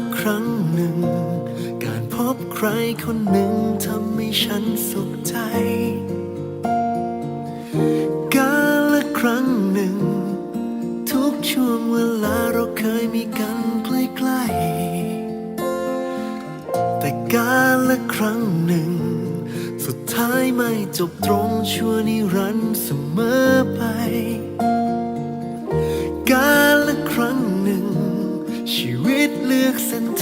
กครั้งหนึ่ง การพบใครคนหนึ่งทำให้ฉันสุขใจ กาละครั้งหนึ่ง ทุกช่วงเวลาเราเคยมีกันใกล้ๆแต่กาละครั้งหนึ่ง สุดท้ายไม่จบตรงชั่วนิรันดร์เสมอไป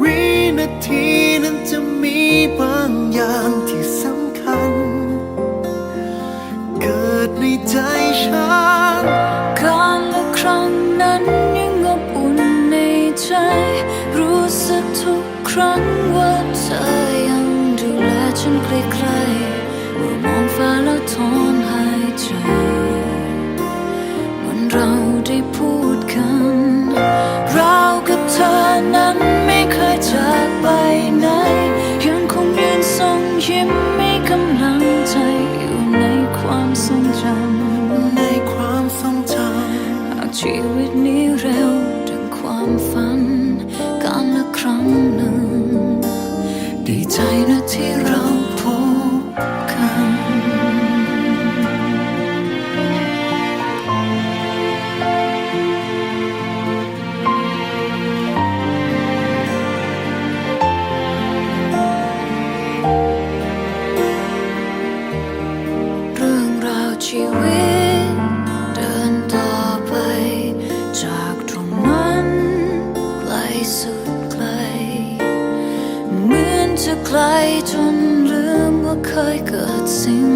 วินาทีนั้นจะมีบางอย่างที่สำคัญ เกิดในใจฉันการละครั้งนั้นยังอบอุ่นในใจ รู้สึกทุกครั้งว่าเธอยังดูแลฉันใกล้ๆเมื่อมองฟ้าแล้วถอนหายใจเหมือนเราได้พูดกัน เรากับเธอนั้น ไปไหนยังคงยืนทรงยิ้มไม่กำลังใจอยู่ในความทรงจำในความทรงจำหากชีวิตนี้เร็วดังความฝัน ไกลจนลืมว่าเคยเกิดสิ่ง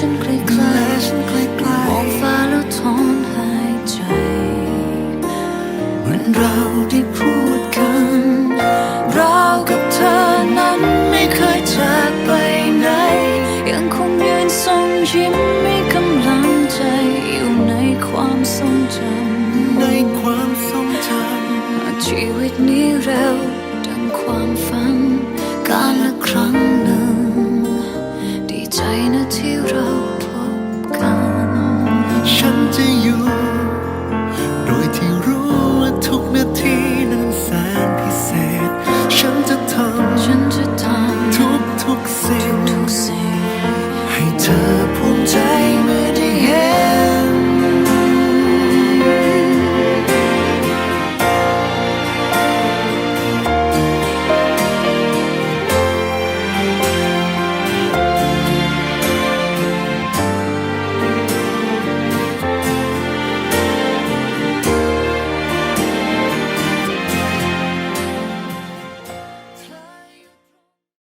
ฉันใกำล้และฉันใกล้ๆมองฟ้าแล้วถอนหายใจๆเหมือนเราได้พูดกัน เรากับเธอนั้นไม่เคยจากไปไหน ยังคงยืนส่งยิ้มให้กำลังใจอยู่ในความทรงจในความทรงจำหากชีวิตนี้เร็ว